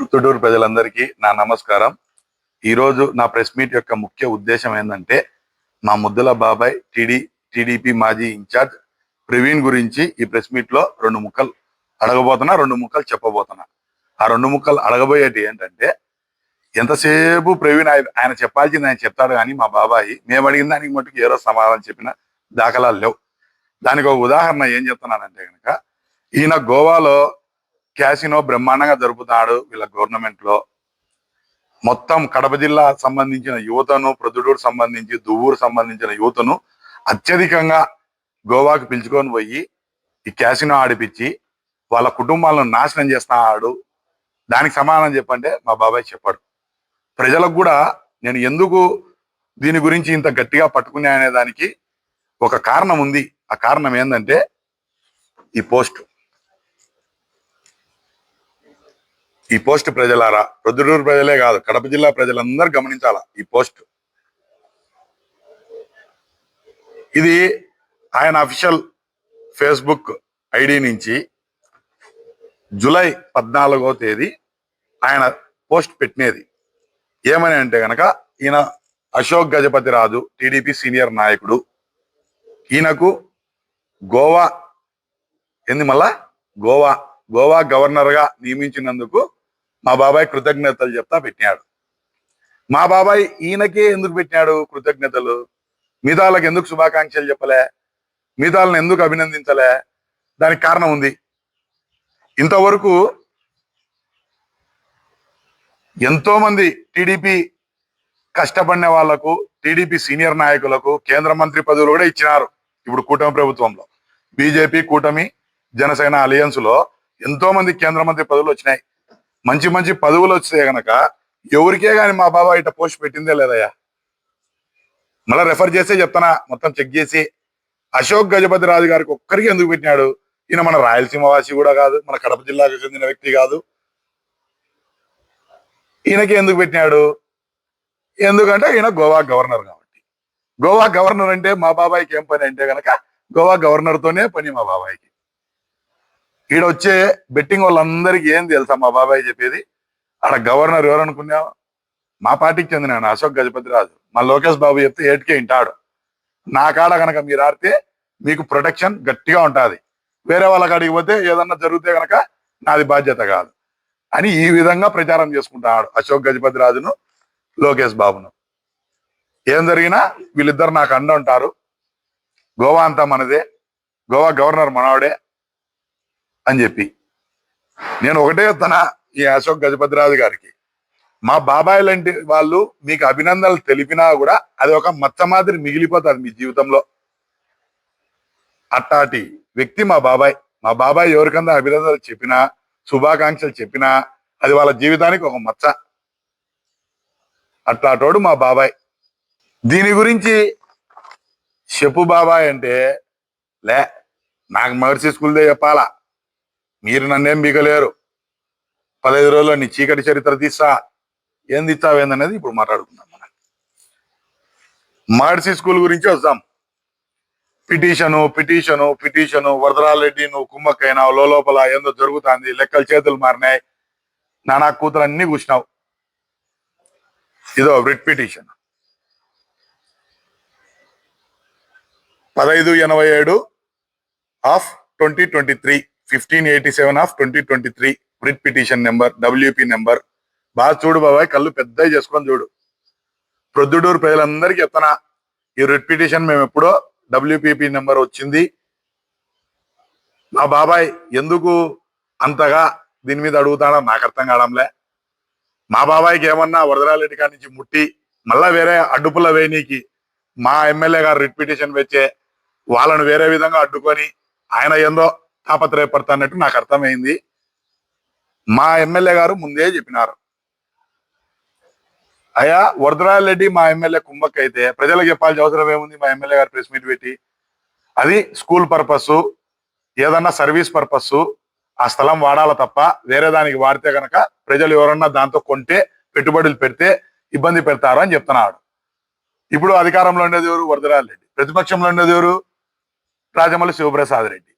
రుతుడూరు ప్రజలందరికీ నా నమస్కారం. ఈరోజు నా ప్రెస్ మీట్ యొక్క ముఖ్య ఉద్దేశం ఏంటంటే మా ముద్దుల బాబాయ్ టీడీ టీడీపీ మాజీ ఇన్ఛార్జ్ ప్రవీణ్ గురించి ఈ ప్రెస్ మీట్లో రెండు ముక్కలు అడగబోతున్నా రెండు ముక్కలు చెప్పబోతున్నా. ఆ రెండు ముక్కలు అడగబోయేటి ఏంటంటే ఎంతసేపు ప్రవీణ్ ఆయన చెప్పాల్సింది ఆయన చెప్తాడు కానీ మా బాబాయి మేము అడిగిన దానికి మటుకు ఏదో సమాధానం చెప్పిన దాఖలాలు లేవు. దానికి ఒక ఉదాహరణ ఏం చెప్తున్నానంటే కనుక ఈయన గోవాలో క్యాసినో బ్రహ్మాండంగా జరుపుతాడు వీళ్ళ గవర్నమెంట్లో మొత్తం కడప జిల్లా సంబంధించిన యువతను ప్రొద్దుటూరు సంబంధించి దువ్వూరు సంబంధించిన యువతను అత్యధికంగా గోవాకు పిలుచుకొని పోయి ఈ క్యాసినో ఆడిపించి వాళ్ళ కుటుంబాలను నాశనం చేస్తున్నాడు. దానికి సమాధానం చెప్పంటే మా బాబాయ్ చెప్పాడు. ప్రజలకు కూడా నేను ఎందుకు దీని గురించి ఇంత గట్టిగా పట్టుకునే అనే దానికి ఒక కారణం ఉంది. ఆ కారణం ఏంటంటే ఈ పోస్ట్. ఈ పోస్ట్ ప్రజలారా? ప్రొద్దుటూరు ప్రజలే కాదు కడప జిల్లా ప్రజలందరూ గమనించాలా ఈ పోస్ట్? ఇది ఆయన అఫీషియల్ ఫేస్బుక్ ఐడి నుంచి జూలై పద్నాలుగో తేదీ ఆయన పోస్ట్ పెట్టినది. ఏమని అంటే గనక ఈయన అశోక్ గజపతి రాజు టీడీపీ సీనియర్ నాయకుడు. ఈయనకు గోవా ఏంది మళ్ళా? గోవా గోవా గవర్నర్గా నియమించినందుకు మా బాబాయ్ కృతజ్ఞతలు చెప్తా పెట్టినాడు. మా బాబాయ్ ఈయనకే ఎందుకు పెట్టినాడు కృతజ్ఞతలు? మిగతాలకు ఎందుకు శుభాకాంక్షలు చెప్పలే? మిగతాలను ఎందుకు అభినందించలే? దానికి కారణం ఉంది. ఇంతవరకు ఎంతో మంది టీడీపీ కష్టపడిన వాళ్ళకు టీడీపీ సీనియర్ నాయకులకు కేంద్ర మంత్రి పదవులు కూడా ఇచ్చినారు ఇప్పుడు కూటమి ప్రభుత్వంలో. బీజేపీ కూటమి జనసేన అలయన్స్లో ఎంతో మంది కేంద్ర మంత్రి పదవులు వచ్చినాయి. మంచి మంచి పదవులు వస్తే గనక ఎవరికే గాని మా బాబా ఇట పోస్ట్ పెట్టిందే లేదయ్యా. మళ్ళీ రెఫర్ చేసే చెప్తానా మొత్తం చెక్ చేసి. అశోక్ గజపతి రాజు గారికి ఒక్కరికి ఎందుకు పెట్టినాడు? ఈయన మన రాయలసీమ వాసి కూడా కాదు మన కడప జిల్లాకు చెందిన వ్యక్తి కాదు. ఈయనకి ఎందుకు పెట్టినాడు? ఎందుకంటే ఈయన గోవా గవర్నర్ కాబట్టి. గోవా గవర్నర్ అంటే మా బాబాయ్కి ఏం పని అంటే గనక గోవా గవర్నర్ తోనే పని మా బాబాయ్కి. ఈడ వచ్చే బెట్టింగ్ వాళ్ళందరికీ ఏం తెలుసా మా బాబాయ్ చెప్పేది? ఆడ గవర్నర్ ఎవరు అనుకున్నావు? మా పార్టీకి చెందిన ఆయన అశోక్ గజపతి రాజు. మా లోకేష్ బాబు చెప్తే ఏటికే వింటాడు. నా కాడ కనుక మీరు ఆడితే మీకు ప్రొటెక్షన్ గట్టిగా ఉంటుంది. వేరే వాళ్ళ కాడికి పోతే ఏదన్నా జరిగితే కనుక నాది బాధ్యత కాదు. అని ఈ విధంగా ప్రచారం చేసుకుంటాడు అశోక్ గజపతి రాజును లోకేష్ బాబును. ఏం జరిగినా వీళ్ళిద్దరు నాకు అండ ఉంటారు. గోవా అంతా మనదే. గోవా గవర్నర్ మనవాడే. అని చెప్పి. నేను ఒకటే తన ఈ అశోక్ గజపతిరాజు గారికి. మా బాబాయ్ లాంటి వాళ్ళు మీకు అభినందనలు తెలిపినా కూడా అది ఒక మచ్చ మాదిరి మిగిలిపోతుంది మీ జీవితంలో. అట్టాటి వ్యక్తి మా బాబాయ్. మా బాబాయ్ ఎవరికన్నా అభినందనలు చెప్పినా శుభాకాంక్షలు చెప్పినా అది వాళ్ళ జీవితానికి ఒక మచ్చ. అట్లాటోడు మా బాబాయ్. దీని గురించి చెప్పు బాబాయ్ అంటే లే నాకు మహర్షి స్కూల్దే చెప్పాలా? మీరు నన్నేం బీగలేరు. పదహైదు రోజుల్లో నీ చీకటి చరిత్ర తీస్తా. ఏం తీస్తావేందనేది ఇప్పుడు మాట్లాడుకుందాం మనం. మహర్షి స్కూల్ గురించి వద్దాం పిటిషను పిటిషను పిటిషను వరదరారెడ్డి నువ్వు కుమ్మక్కైనావు లోపల ఏందో జరుగుతుంది. లెక్కలు చేతులు మారినాయి. నానా కూతురు అన్ని కూర్చున్నావు ఇదో రిట్ పిటిషన్. పదహైదు ఎనభై ఏడు of twenty twenty three. Fifteen eighty seven of twenty twenty three writ petition number WP number బాగా చూడు బాబాయ్ కళ్ళు పెద్దవి చేసుకొని చూడు. ప్రొద్దుటూరు ప్రజలందరికీ చెప్తానా ఈ రిట్ పిటిషన్ మేము ఎప్పుడో డబ్ల్యూపీపీ నెంబర్ వచ్చింది. మా బాబాయ్ ఎందుకు అంతగా దీని మీద అడుగుతాడో నాకు అర్థం కావడంలే. మా బాబాయ్కి ఏమన్నా వరదరాలెడ్డి కాడి నుంచి ముట్టి మళ్ళా వేరే అడ్డుపుల వేయనీకి మా ఎమ్మెల్యే గారు రిట్ పిటిషన్ వచ్చే వాళ్ళను వేరే విధంగా అడ్డుకొని ఆయన ఏందో తాపత్రయపడతాన్నట్టు నాకు అర్థమైంది. మా ఎమ్మెల్యే గారు ముందే చెప్పినారు. అయ్యా వరదరారెడ్డి మా ఎమ్మెల్యే కుంభక్ అయితే ప్రజలకు చెప్పాల్సిన అవసరం ఏముంది? మా ఎమ్మెల్యే గారు ప్రెస్ మీట్ పెట్టి అది స్కూల్ పర్పస్ ఏదన్నా సర్వీస్ పర్పస్ ఆ స్థలం వాడాల తప్ప వేరే దానికి వాడితే గనక ప్రజలు ఎవరన్నా దాంతో కొంటే పెట్టుబడులు పెడితే ఇబ్బంది పెడతారు అని చెప్తున్నాడు. ఇప్పుడు అధికారంలో ఉండేది ఎవరు? వరదరారెడ్డి ప్రతిపక్షంలో ఉండేది ఎవరు? రాజమల్లి శివప్రసాద్ రెడ్డి.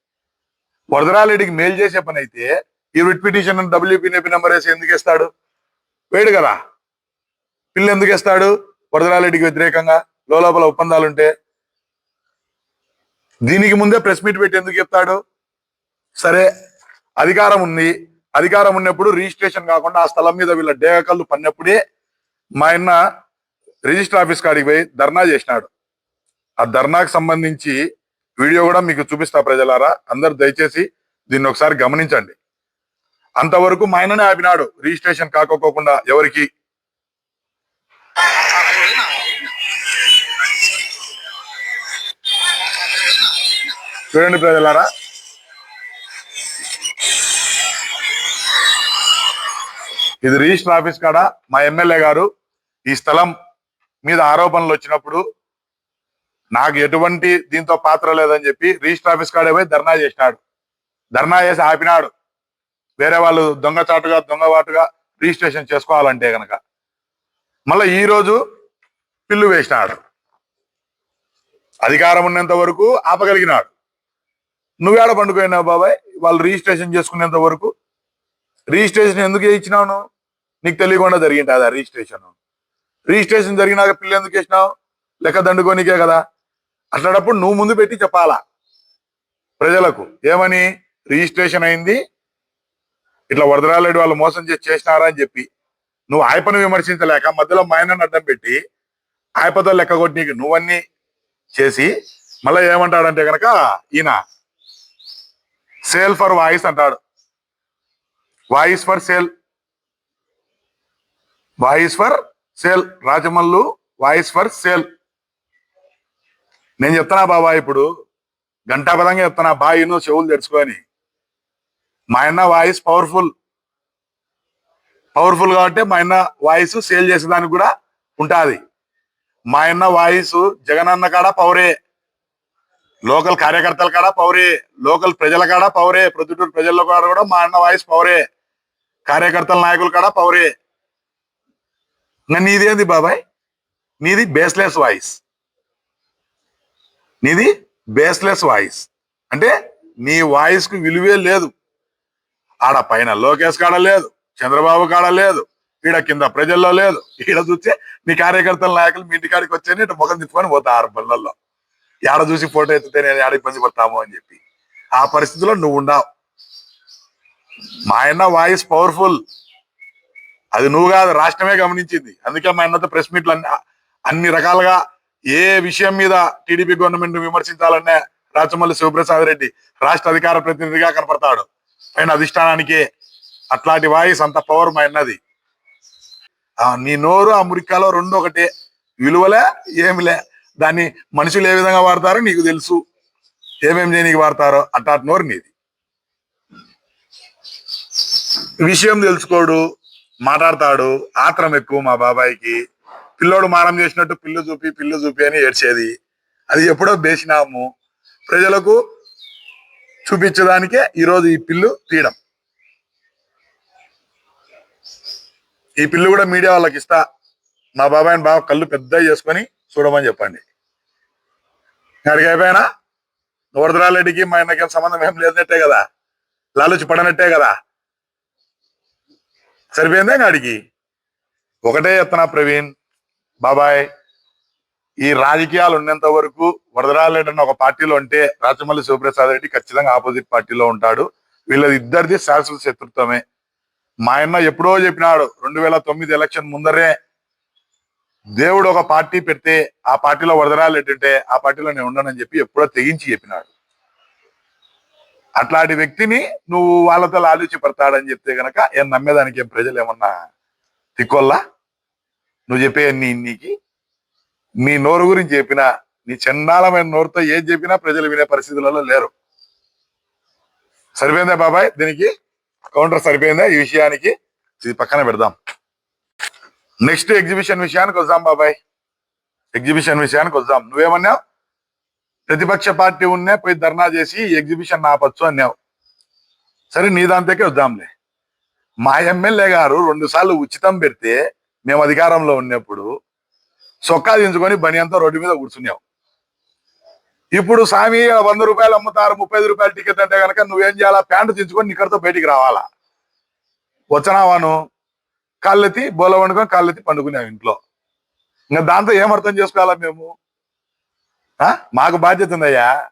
వరదరాలెడ్డికి మేలు చేసే పని అయితే ఈ రిట్ పిటిషన్ డబ్ల్యూపీనేపీ నెంబర్ వేసి ఎందుకు ఇస్తాడు వేడు కదా. పిల్లు ఎందుకు ఇస్తాడు వరదరారెడ్డికి వ్యతిరేకంగా లోపల ఒప్పందాలుంటే దీనికి ముందే ప్రెస్ మీట్ పెట్టి ఎందుకు చెప్తాడు? సరే అధికారం ఉంది. అధికారం ఉన్నప్పుడు రిజిస్ట్రేషన్ కాకుండా ఆ స్థలం మీద వీళ్ళ డేగకళ్ళు పడినప్పుడే మా ఆయన రిజిస్టర్ ఆఫీస్ కాడికి పోయి ధర్నా చేసినాడు. ఆ ధర్నాకు సంబంధించి వీడియో కూడా మీకు చూపిస్తా ప్రజలారా. అందరు దయచేసి దీన్ని ఒకసారి గమనించండి. అంతవరకు మా ఆయననే ఆపినాడు. రిజిస్ట్రేషన్ కాకపోకుండా ఎవరికి? చూడండి ప్రజలారా. ఇది రిజిస్టర్ ఆఫీస్ కాడ? మా ఎమ్మెల్యే గారు ఈ స్థలం మీద ఆరోపణలు వచ్చినప్పుడు నాకు ఎటువంటి దీంతో పాత్ర లేదని చెప్పి రిజిస్టర్ ఆఫీస్ కాడే పోయి ధర్నా చేసినాడు. ధర్నా చేసి ఆపినాడు. వేరే వాళ్ళు దొంగచాటుగా దొంగవాటుగా రిజిస్ట్రేషన్ చేసుకోవాలంటే కనుక మళ్ళీ ఈ రోజు పిల్లు వేసినాడు. అధికారం ఉన్నంత వరకు ఆపగలిగినాడు. నువ్వేడ పండుకోయినావు బాబాయ్? వాళ్ళు రిజిస్ట్రేషన్ చేసుకునేంత వరకు. రిజిస్ట్రేషన్ ఎందుకు ఇచ్చినావు నీకు తెలియకుండా జరిగింది అదా రిజిస్ట్రేషన్. రిజిస్ట్రేషన్ జరిగినాక పిల్లలు ఎందుకు వేసినావు? లెక్క దండుకోనికే కదా. అట్లాంటప్పుడు నువ్వు ముందు పెట్టి చెప్పాలా? ప్రజలకు ఏమని? రిజిస్ట్రేషన్ అయింది. ఇట్లా వరదరాలేడు వాళ్ళు మోసం చేసి చేసినారా అని చెప్పి. నువ్వు ఆయపను విమర్శించలేక మధ్యలో మాయనని అడ్డం పెట్టి ఆయపతో లెక్క కొట్టి నువ్వన్నీ చేసి మళ్ళీ ఏమంటాడంటే కనుక ఈయన సేల్ ఫర్ వాయిస్ అంటాడు. Voice for sale. Voice for sale. Rajamallu voice for sale. నేను చెప్తున్నా బాబా ఇప్పుడు గంటాపదంగా చెప్తున్నా బాయిను చెవులు తెరుచుకొని. మా అన్న వాయిస్ పవర్ఫుల్ పవర్ఫుల్ కాబట్టి మా అన్న వాయిస్ సేల్ చేసేదానికి కూడా ఉంటుంది. మా అన్న వాయిస్ జగనన్న కాడ పవరే లోకల్ కార్యకర్తల కాడ పవరే లోకల్ ప్రజల కాడ పవరే ప్రొద్దుటూరు ప్రజల్లో కాడ కూడా మా అన్న వాయిస్ పవరే కార్యకర్తల నాయకుల కాడ పవరే ఇంకా నీదేంది బాబాయ్? నీది బేస్లెస్ వాయిస్ నీది బేస్లెస్ వాయిస్ అంటే నీ వాయిస్కు విలువే లేదు. ఆడ పైన లోకేష్ కాడ లేదు చంద్రబాబు కాడ లేదు ఈడ కింద ప్రజల్లో లేదు. ఈడ చూస్తే నీ కార్యకర్తల నాయకులు మీ ఇంటికాడికి వచ్చేది ఇటు ముఖం తిప్పుకొని పోతా ఆరు పనులలో ఆడ చూసి ఫోటో ఎత్తితే నేను ఏడ ఇబ్బంది పడతాము అని చెప్పి. ఆ పరిస్థితిలో నువ్వు ఉండవు. మా అన్న వాయిస్ పవర్ఫుల్ అది నువ్వు కాదు రాష్ట్రమే గమనించింది. అందుకే మా అన్నతో ప్రెస్ మీట్లు అన్ని అన్ని రకాలుగా ఏ విషయం మీద టీడీపీ గవర్నమెంట్ విమర్శించాలనే రాచమల్లి శివప్రసాద్ రెడ్డి రాష్ట్ర అధికార ప్రతినిధిగా కనపడతాడు. పైన అధిష్టానానికి అట్లాంటి వాయిస్ అంత పవర్ మా అన్నది ఆ, నీ నోరు ఆ మురికాలో రెండు ఒకటే విలువలే ఏమిలే. దాన్ని మనుషులు ఏ విధంగా వాడతారో నీకు తెలుసు. ఏమేం చేయనీకి వాడతారో అట్లాంటి నోరు నీది. విషయం తెలుసుకోడు మాట్లాడతాడు. ఆత్రం ఎక్కువ మా బాబాయికి. పిల్లోడు మారం చేసినట్టు పిల్లు చూపి పిల్లు చూపి అని ఏడ్చేది. అది ఎప్పుడో బేసినాము. ప్రజలకు చూపించడానికే ఈరోజు ఈ పిల్లు తీయడం. ఈ పిల్లు కూడా మీడియా వాళ్ళకి ఇస్తా. మా బాబాయిని బాగా కళ్ళు పెద్ద చేసుకొని చూడమని చెప్పండి. అడిగి అయిపోయినా వరదరారెడ్డికి మా ఆయనకి సంబంధం ఏం లేదన్నట్టే కదా. లాలుచి పడనట్టే కదా. సరిపోయిందే అడిగి? ఒకటే చెప్తున్నా ప్రవీణ్ బాబాయ్ ఈ రాజకీయాలు ఉన్నంత వరకు వరదరారెడ్డి అన్న ఒక పార్టీలో ఉంటే రాచమల్లి శివప్రసాద్ రెడ్డి ఖచ్చితంగా ఆపోజిట్ పార్టీలో ఉంటాడు. వీళ్ళది ఇద్దరిది శాశ్వత శత్రుత్వమే. మా ఆయన ఎప్పుడో చెప్పినాడు రెండు వేల తొమ్మిది ఎలక్షన్ ముందరే దేవుడు ఒక పార్టీ పెడితే ఆ పార్టీలో వరదరాలు ఉంటే ఆ పార్టీలో నేను ఉండనని చెప్పి ఎప్పుడో తెగించి చెప్పినాడు. అట్లాంటి వ్యక్తిని నువ్వు వాళ్ళతో ఆలోచి పడతాడని చెప్తే గనక ఏం నమ్మేదానికి ఏం ప్రజలు ఏమన్నా తిక్కొల్లా? నువ్వు చెప్పే నీ నీకి నీ నోరు గురించి చెప్పినా నీ చండాలమైన నోరుతో ఏం చెప్పినా ప్రజలు వినే పరిస్థితులలో లేరు. సరిపోయిందా బాబాయ్? దీనికి కౌంటర్ సరిపోయిందా? ఈ విషయానికి ఇది పక్కన పెడదాం. నెక్స్ట్ ఎగ్జిబిషన్ విషయానికి వద్దాం బాబాయ్. ఎగ్జిబిషన్ విషయానికి వద్దాం. నువ్వేమన్నావు? ప్రతిపక్ష పార్టీ ఉన్నే పోయి ధర్నా చేసి ఎగ్జిబిషన్ ఆపచ్చు అన్నావు. సరే నీ దాంతోకే వద్దాంలే. మా ఎమ్మెల్యే గారు రెండు సార్లు ఉచితం పెడితే మేము అధికారంలో ఉన్నప్పుడు సొక్కా దించుకొని బనియంతో రోడ్డు మీద కూర్చున్నావు ఇప్పుడు స్వామి వంద రూపాయలు అమ్ముతారు ముప్పై రూపాయలు రూపాయల టికెట్ అంటే కనుక నువ్వేం చేయాలా? ప్యాంటు దించుకొని నిక్కడితో బయటికి రావాలా? వచ్చినావాను కళ్ళెత్తి బోల వండుకొని కళ్ళెత్తి పండుకున్నాం ఇంట్లో. ఇంకా దాంతో ఏం అర్థం చేసుకోవాలా మేము? ఆ? మాకు బాధ్యత ఉందయ్యా.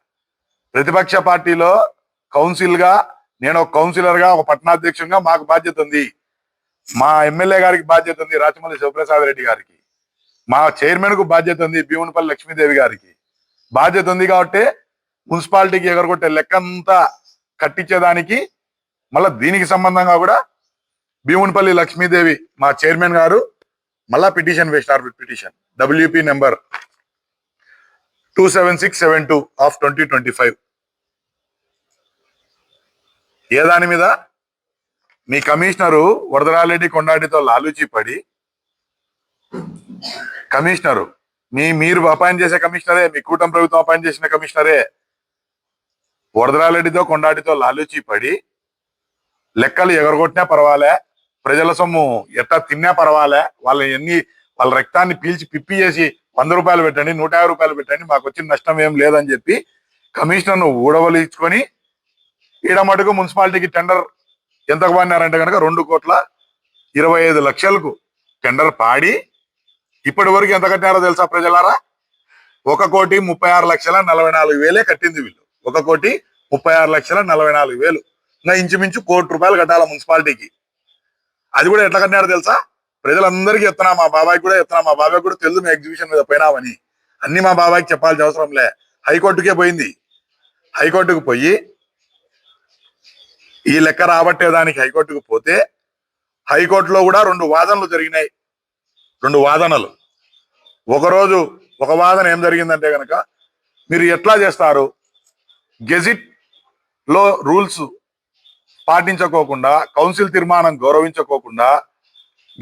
ప్రతిపక్ష పార్టీలో కౌన్సిల్గా నేను ఒక కౌన్సిలర్గా ఒక పట్టణాధ్యక్షునిగా మాకు బాధ్యత ఉంది. మా ఎమ్మెల్యే గారికి బాధ్యత ఉంది రాచమల్లి శివప్రసాద్ రెడ్డి గారికి. మా చైర్మన్కు బాధ్యత ఉంది భీమునిపల్లి లక్ష్మీదేవి గారికి. బాధ్యత ఉంది కాబట్టి మున్సిపాలిటీకి ఎగరగొట్టే లెక్కంతా కట్టించేదానికి మళ్ళా దీనికి సంబంధంగా కూడా భీమునిపల్లి లక్ష్మీదేవి మా చైర్మన్ గారు మళ్ళా పిటిషన్ వేసినారు petition. WP number two seven six seven two of twenty twenty five ఏ దాని మీద? మీ కమిషనరు వరదరాలరెడ్డి కొండాటితో లాలూచి పడి కమిషనరు. మీ మీరు అపాయింట్ చేసే కమిషనరే మీ కూటమి ప్రభుత్వం అపాయింట్ చేసిన కమిషనరే. వరదరాలరెడ్డితో కొండాటితో లాలూచి పడి లెక్కలు ఎగరగొట్టినా పర్వాలే ప్రజల సొమ్ము ఎట్టా తిన్నా పర్వాలే వాళ్ళ ఎన్ని వాళ్ళ రక్తాన్ని పీల్చి పిప్పి చేసి వంద రూపాయలు పెట్టండి నూట యాభై రూపాయలు పెట్టండి మాకు వచ్చిన నష్టం ఏం లేదని చెప్పి కమిషనర్ను ఊడవలించుకొని ఈడ మటుకు మున్సిపాలిటీకి టెండర్ ఎంతకు పడినారంటే కనుక రెండు కోట్ల ఇరవై ఐదు లక్షలకు టెండర్ పాడి ఇప్పటి వరకు ఎంత కట్టినారో తెలుసా ప్రజలారా? ఒక కోటి ముప్పై ఆరు లక్షల నలభై నాలుగు వేలే కట్టింది వీళ్ళు. ఒక కోటి ముప్పై ఆరు లక్షల నలభై నాలుగు వేలు. ఇంకా ఇంచుమించు కోటి రూపాయలు కట్టాలి మున్సిపాలిటీకి. అది కూడా ఎట్లా కట్టినారో తెలుసా? ప్రజలందరికీ ఎత్తున్నా మా బాబాయ్ కూడా ఎత్తున్నా మా బాబాయ్ కూడా తెలుసు మీ ఎగ్జిబిషన్ మీద పోయినామని అన్ని మా బాబాయ్కి చెప్పాల్సిన అవసరం లే. హైకోర్టుకే పోయింది. హైకోర్టుకు పోయి ఈ లెక్క రాబట్టేదానికి హైకోర్టుకు పోతే హైకోర్టులో కూడా రెండు వాదనలు జరిగినాయి. రెండు వాదనలు. ఒకరోజు ఒక వాదన ఏం జరిగిందంటే కనుక మీరు ఎట్లా చేస్తారు? గెజిట్లో రూల్స్ పాటించకోకుండా కౌన్సిల్ తీర్మానం గౌరవించకోకుండా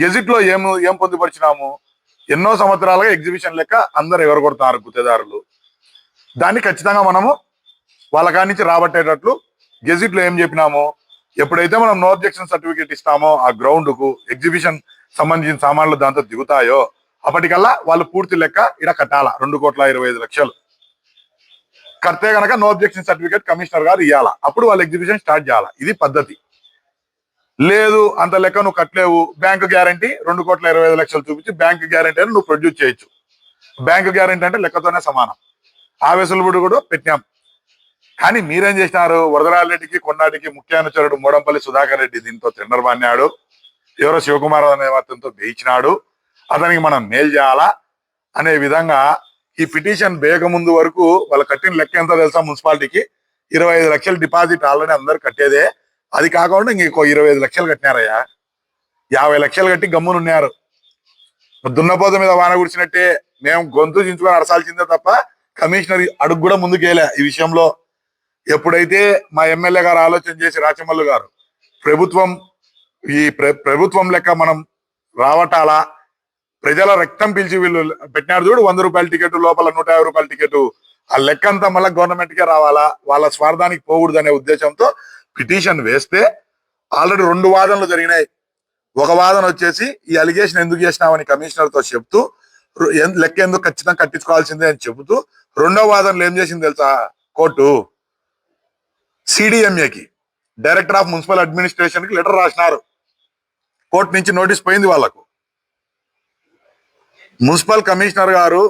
గెజిట్లో ఏం ఏం పొందుపరిచినాము? ఎన్నో సంవత్సరాలుగా ఎగ్జిబిషన్ లెక్క అందరు కొడుతున్నారు గుత్తేదారులు. దాన్ని ఖచ్చితంగా మనము వాళ్ళ కాడి నుంచి రాబట్టేటట్లు గెజిట్లో ఏం చెప్పినామో? ఎప్పుడైతే మనం నో అబ్జెక్షన్ సర్టిఫికేట్ ఇస్తామో ఆ గ్రౌండ్కు ఎగ్జిబిషన్ సంబంధించిన సామాన్లు దాంతో దిగుతాయో అప్పటికల్లా వాళ్ళు పూర్తి లెక్క ఇడ కట్టాల? రెండు కోట్ల ఇరవై ఐదు లక్షలు. కడితే గనక నో అబ్జెక్షన్ సర్టిఫికేట్ కమిషనర్ గారు ఇవ్వాలా అప్పుడు వాళ్ళు ఎగ్జిబిషన్ స్టార్ట్ చేయాలా? ఇది పద్ధతి. లేదు అంత లెక్క నువ్వు కట్టలేవు. బ్యాంకు గ్యారంటీ రెండు కోట్ల ఇరవై ఐదు లక్షలు చూపించి బ్యాంకు గ్యారంటీ అని నువ్వు ప్రొడ్యూస్ చేయొచ్చు. బ్యాంకు గ్యారంటీ అంటే లెక్కతోనే సమానం. ఆ వెసులుబడి కూడా పెట్టాం కానీ మీరేం చేసినారు? వరదరారెడ్డికి కొన్నాటికి ముఖ్య అనుచరుడు మోడంపల్లి సుధాకర్ రెడ్డి దీంతో టెండర్ బాన్నాడు. ఎవరో శివకుమార్ అనే అతనితో బేయించినాడు. అతనికి మనం మేలు చేయాలా? అనే విధంగా ఈ పిటిషన్ వేయక ముందు వరకు వాళ్ళు కట్టిన లెక్క ఎంత తెలుసా మున్సిపాలిటీకి? ఇరవై ఐదు లక్షలు డిపాజిట్ ఆల్రెడీ అందరు కట్టేదే. అది కాకుండా ఇంకో ఇరవై ఐదు లక్షలు కట్టినారయ్యా. యాభై లక్షలు కట్టి గమ్మునున్నారు. దున్నపోత మీద వాన కురిచినట్టే మేము గొంతు చించుకొని అడసాల్సిందే తప్ప కమిషనర్ అడుగు కూడా ముందుకేలే ఈ విషయంలో. ఎప్పుడైతే మా ఎమ్మెల్యే గారు ఆలోచన చేసి రాచమల్లు గారు ప్రభుత్వం ఈ ప్ర- ప్రభుత్వం లెక్క మనం రావటాలా ప్రజల రక్తం పిలిచి వీళ్ళు పెట్టినారు చూడు వంద రూపాయల టికెట్ లోపల నూట యాభై రూపాయల టికెట్. ఆ లెక్క అంతా మళ్ళీ గవర్నమెంట్ కే రావాలా? వాళ్ళ స్వార్థానికి పోకూడదు అనే ఉద్దేశంతో పిటిషన్ వేస్తే ఆల్రెడీ రెండు వాదనలు జరిగినాయి. ఒక వాదన వచ్చేసి ఈ అలిగేషన్ ఎందుకు చేసినామని కమిషనర్తో చెప్తూ లెక్క ఎందుకు ఖచ్చితంగా కట్టించుకోవాల్సిందే అని చెబుతూ రెండో వాదనలు ఏం చేసింది తెలుసా? కోర్టు సిడిఎంఏకి డైరెక్టర్ ఆఫ్ మున్సిపల్ అడ్మినిస్ట్రేషన్కి లెటర్ రాసినారు. కోర్టు నుంచి నోటీస్ పోయింది వాళ్ళకు. మున్సిపల్ కమిషనర్ గారు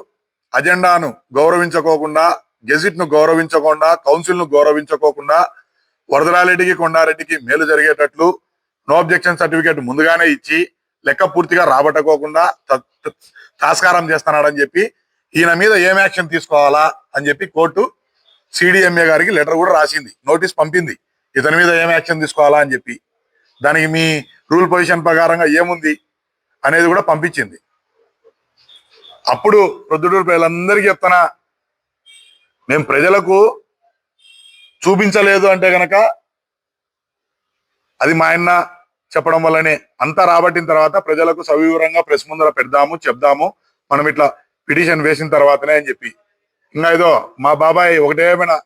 అజెండాను గౌరవించుకోకుండా గెజిట్ను గౌరవించకుండా కౌన్సిల్ను గౌరవించుకోకుండా వరదరాలరెడ్డికి కొండారెడ్డికి మేలు జరిగేటట్లు నో అబ్జెక్షన్ సర్టిఫికేట్ ముందుగానే ఇచ్చి లెక్క పూర్తిగా రాబట్టుకోకుండా తాస్కారం చేస్తున్నాడని చెప్పి ఈయన మీద ఏం యాక్షన్ తీసుకోవాలా అని చెప్పి కోర్టు సిడిఎంఏ గారికి లెటర్ కూడా రాసింది నోటీస్ పంపింది. ఇతని మీద ఏం యాక్షన్ తీసుకోవాలా అని చెప్పి. దానికి మీ రూల్ పొజిషన్ ప్రకారంగా ఏముంది అనేది కూడా పంపించింది. అప్పుడు ప్రొద్దుటూరు ప్రజలందరికీ చెప్తానా మేము ప్రజలకు చూపించలేదు అంటే గనక అది మా ఆయన చెప్పడం వల్లనే. అంతా రాబట్టిన తర్వాత ప్రజలకు సవివరంగా ప్రెస్ ముందర పెడదాము చెప్దాము. మనం ఇట్లా పిటిషన్ వేసిన తర్వాతనే అని చెప్పి. ఇంకా ఏదో మా బాబాయ్ ఒకటేమైనా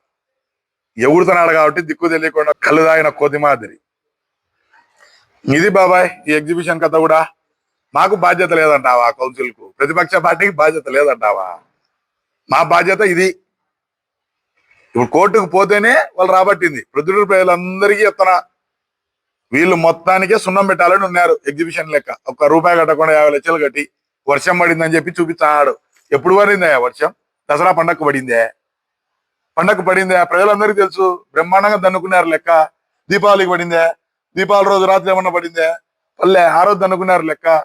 ఎగురుతున్నాడు కాబట్టి దిక్కు తెలియకుండా కళ్ళు తాగిన కొద్ది మాదిరి. ఇది బాబాయ్ ఈ ఎగ్జిబిషన్ కథ కూడా. మాకు బాధ్యత లేదంటావా కౌన్సిల్కు ప్రతిపక్ష పార్టీకి బాధ్యత లేదంటావా? మా బాధ్యత ఇది. ఇప్పుడు కోర్టుకు పోతేనే వాళ్ళు రాబట్టింది. ప్రొద్దుటూరు ప్రజలందరికీ చెప్తున్నా వీళ్ళు మొత్తానికే సున్నం పెట్టాలని ఉన్నారు ఎగ్జిబిషన్ లెక్క. ఒక్క రూపాయి కట్టకుండా యాభై లక్షలు కట్టి వర్షం పడిందని చెప్పి చూపిస్తాడు ఎప్పుడు పడిందా వర్షం? దసరా పండగకు పడిందే. పండగకు పడిందే. ప్రజలందరికీ తెలుసు బ్రహ్మాండంగా దన్నుకున్నారు లెక్క. దీపావళికి పడిందే. దీపావళి రోజు రాత్రి ఏమన్నా పడిందే? పల్లె ఆ రోజు దన్నుకున్నారు లెక్క.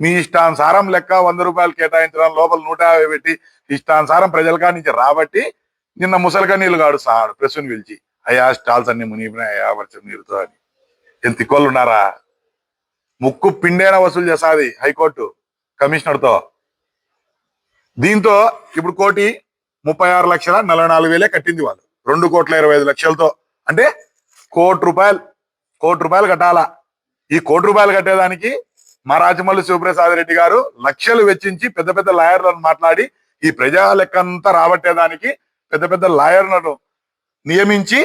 మీ ఇష్టానుసారం లెక్క వంద రూపాయలు కేటాయించడం లోపల నూట యాభై పెట్టి ఇష్టానుసారం ప్రజల నుంచి రాబట్టి నిన్న ముసలిగా నీళ్ళు కాడుస్తాడు ప్రెస్సుని పిలిచి. అయ్యా స్టాల్స్ అన్ని మునిగిపోయినాయి. అయ్యా వర్షం నీరుతో అని. ఎంత ఉన్నారా? ముక్కు పిండైనా వసూలు చేసాది హైకోర్టు కమిషనర్తో దీంతో ఇప్పుడు కోటి ముప్పై ఆరు లక్షల నలభై నాలుగు వేలే కట్టింది వాళ్ళు. రెండు కోట్ల ఇరవై ఐదు లక్షలతో. అంటే కోటి రూపాయలు కోటి రూపాయలు కట్టాలా? ఈ కోటి రూపాయలు కట్టేదానికి మా రాజమల్లి శివప్రసాద్ రెడ్డి గారు లక్షలు వెచ్చించి పెద్ద పెద్ద లాయర్లను మాట్లాడి ఈ ప్రజా లెక్కంతా రాబట్టేదానికి పెద్ద పెద్ద లాయర్లను నియమించి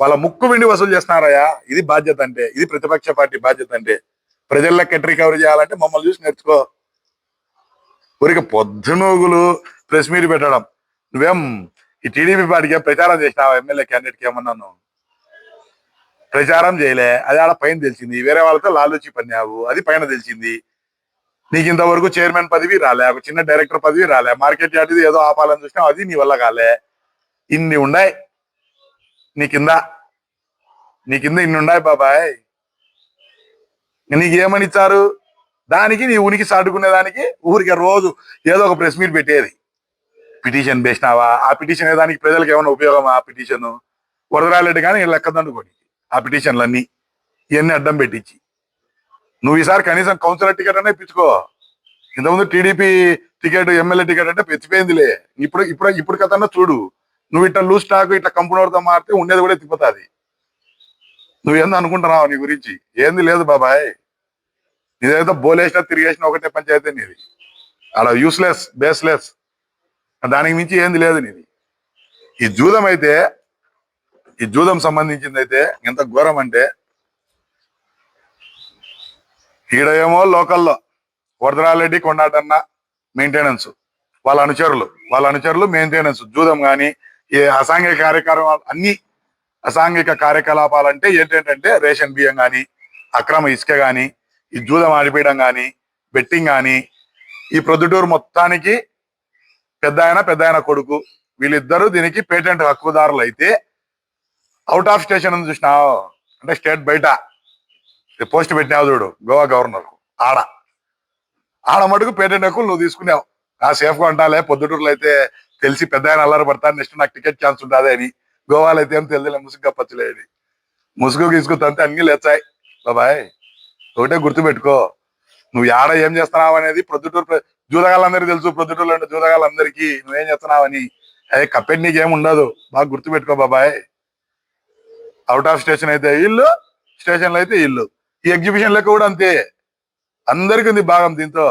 వాళ్ళ ముక్కు విండి వసూలు చేస్తున్నారయ్యా. ఇది బాధ్యత అంటే ఇది ప్రతిపక్ష పార్టీ బాధ్యత అంటే. ప్రజల లెక్క రికవరీ చేయాలంటే మమ్మల్ని చూసి నేర్చుకో. ఊరికి పొద్దునూగులు ప్రెస్ మీట్ పెట్టడం. నువ్వేం ఈ టీడీపీ పార్టీకి ప్రచారం చేసినావు? ఎమ్మెల్యే క్యాండిడేట్కి ఏమన్నాను ప్రచారం చేయలే. అది ఆడ పైన తెలిసింది. వేరే వాళ్ళతో లాలూచి పన్నావు. అది పైన తెలిసింది. నీకు ఇంతవరకు చైర్మన్ పదవి రాలే. ఒక చిన్న డైరెక్టర్ పదవి రాలే. మార్కెట్ యార్డ్ ఏదో ఆపాలని చూసినావు అది నీ వల్ల కాలే. ఇన్ని ఉన్నాయి. నీ కింద. నీ కింద ఇన్ని ఉన్నాయి బాబాయ్. నీకు ఏమని ఇచ్చారు? దానికి నీ ఉనికి సాటుకునే దానికి ఊరికే రోజు ఏదో ఒక ప్రెస్ మీట్ పెట్టేది. పిటిషన్ వేసినావా? ఆ పిటిషన్ దానికి ప్రజలకు ఏమైనా ఉపయోగం ఆ పిటిషన్ వరదరాలెడ్డి కానీ లెక్కదండుకోని ఆ పిటిషన్లన్నీ ఇవన్నీ అడ్డం పెట్టించి. నువ్వు ఈసారి కనీసం కౌన్సిలర్ టికెట్ అనే పిచ్చుకో. ఇంతకుముందు టీడీపీ టికెట్ ఎమ్మెల్యే టికెట్ అంటే పెచ్చిపోయిందిలే. ఇప్పుడు ఇప్పుడు ఇప్పుడు కథన్నా చూడు. నువ్వు ఇట్లా లూజ్ స్టాక్ ఇట్లా కంపెనీతో మారితే ఉండేది కూడా తిప్పుతుంది. నువ్వేందో అనుకుంటున్నావు నీ గురించి? ఏంది లేదు బాబాయ్. నీదేదో బోలేసినా తిరిగేసిన ఒకటే పంచాయతీ నీది. అలా యూస్లెస్ బేస్లెస్ దానికి మించి ఏంది లేదు నీది. ఈ జూదం అయితే ఈ జూదం సంబంధించింది అయితే ఎంత ఘోరం అంటే ఈడ ఏమో లోకల్లో వరదరాలరెడ్డి కొండాటన్న మెయింటెనెన్స్ వాళ్ళ అనుచరులు వాళ్ళ అనుచరులు మెయింటెనెన్స్ జూదం కానీ ఏ అసాంఘిక కార్యక్రమాలు అన్ని అసాంఘిక కార్యకలాపాలు అంటే ఏంటంటే రేషన్ బియ్యం కానీ అక్రమ ఇసుక కానీ ఈ జూదం ఆడిపేయడం కానీ బెట్టింగ్ కానీ ఈ ప్రొద్దుటూరు మొత్తానికి పెద్ద ఆయన పెద్ద ఆయన కొడుకు వీళ్ళిద్దరూ దీనికి పేటెంట్ హక్కుదారులు అయితే అవుట్ ఆఫ్ స్టేషన్ ఉంది చూసినావు? అంటే స్టేట్ బయట. పోస్ట్ పెట్టినావు చూడు గోవా గవర్నర్ ఆడ. ఆడ మటుకు పేటెంట్ హక్కులు నువ్వు తీసుకున్నావు ఆ సేఫ్గా ఉంటాలే పొద్దుటూరులో అయితే తెలిసి పెద్ద ఆయన అల్లరి పడతాను నెక్స్ట్ నాకు టికెట్ ఛాన్స్ ఉంటుంది అని. గోవాలో అయితే ఏం తెలియలే ముసుగు కప్పచ్చులే అని. ముసుగు గిసుగు తంతే అన్ని లేచాయి. బాబాయ్. ఒకటే గుర్తు పెట్టుకో నువ్వు ఆడ ఏం చేస్తున్నావు అనేది ప్రొద్దుటూరు జూదగాళ్ళందరికీ తెలుసు ప్రొద్దుటూరులో ఉండే జూదగాళ్ళందరికీ నువ్వేం చేస్తున్నావని అదే కప్పెట్ నీకేం ఉండదు. బాగా గుర్తు పెట్టుకో బాబాయ్. అవుట్ ఆఫ్ స్టేషన్ అయితే ఇల్లు స్టేషన్లో అయితే ఇల్లు. ఈ ఎగ్జిబిషన్ లెక్క కూడా అంతే. అందరికీ ఉంది భాగం దీంతో.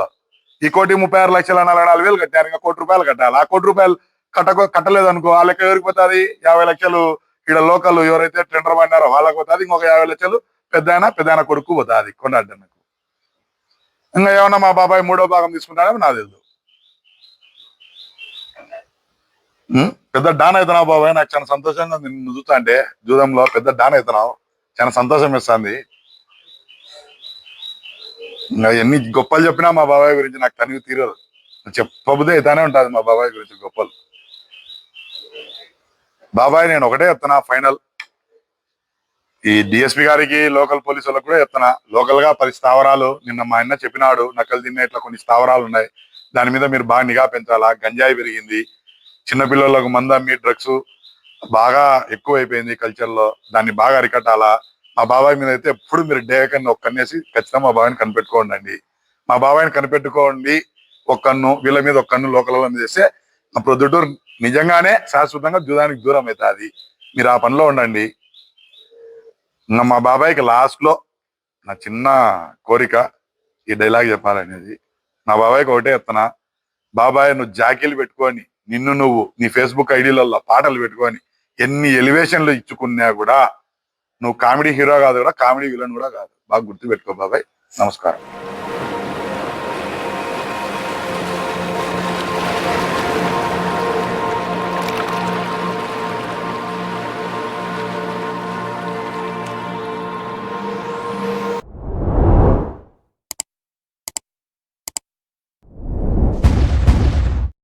ఈ కోటి ముప్పై ఆరు లక్షల నలభై నాలుగు వేలు కట్టారు. ఇంకా కోటి రూపాయలు కట్టాలి. ఆ కోటి రూపాయలు కట్టకో కట్టలేదు అనుకో ఆ లెక్క ఎవరికి పోతుంది? యాభై లక్షలు ఇక్కడ లోకల్ ఎవరైతే టెండర్ పడినారో వాళ్ళకి పోతుంది. ఇంకొక యాభై లక్షలు పెద్దాయన పెద్దాయన పెద్ద ఆయన కొడుకు పోతుంది కొండాడన్నకు ఇంకా ఏమన్నా మా బాబాయ్ మూడో భాగం తీసుకుంటాడేమో నాకు తెలుదు. పెద్ద డాన్ అవుతున్నావు బాబాయ్ నాకు చాలా సంతోషంగా నిన్ను చూస్తా అంటే జూదంలో పెద్ద డాన్ అవుతున్నావు. చాలా సంతోషం ఇస్తుంది ఇంకా ఎన్ని గొప్పలు చెప్పినా మా బాబాయ్ గురించి నాకు తనివి తీరదు. చెప్పబుదే అయితేనే ఉంటుంది మా బాబాయ్ గురించి గొప్పలు. బాబాయ్ నేను ఒకటే చెప్తున్నా ఫైనల్. ఈ డిఎస్పి గారికి లోకల్ పోలీసు వాళ్ళకి కూడా చెప్తున్నా. లోకల్గా పది స్థావరాలు నిన్న మా అన్న చెప్పినాడు. నకలు తిన్న ఇట్లా కొన్ని స్థావరాలు ఉన్నాయి దాని మీద మీరు బాగా నిఘా పెంచాలా? గంజాయి పెరిగింది. చిన్నపిల్లలకు మందు మీ డ్రగ్స్ బాగా ఎక్కువ అయిపోయింది కల్చర్లో దాన్ని బాగా అరికట్టాలా? మా బాబాయ్ మీద అయితే ఎప్పుడు మీరు డే కన్ను ఒక ఖచ్చితంగా మా బాబాయ్ని కనిపెట్టుకోండి మా బాబాయ్ని కనిపెట్టుకోండి. ఒక్కన్ను వీళ్ళ మీద ఒక్కన్ను లోకల్ మీద చేస్తే మా ప్రొద్దుటూరు నిజంగానే శాశ్వతంగా దూరానికి దూరం అవుతుంది. మీరు ఆ పనిలో ఉండండి. ఇంకా మా బాబాయ్కి లాస్ట్లో నా చిన్న కోరిక ఈ డైలాగ్ చెప్పాలనేది. నా బాబాయ్కి ఒకటే ఎత్తనా బాబాయ్ నువ్వు జాకీలు పెట్టుకొని నిన్ను నువ్వు నీ ఫేస్బుక్ ఐడీలలో పాటలు పెట్టుకొని ఎన్ని ఎలివేషన్లు ఇచ్చుకున్నా కూడా నువ్వు కామెడీ హీరో కాదు కూడా కామెడీ విలన్ కూడా కాదు. బాగా గుర్తు పెట్టుకో బాబాయ్. నమస్కారం.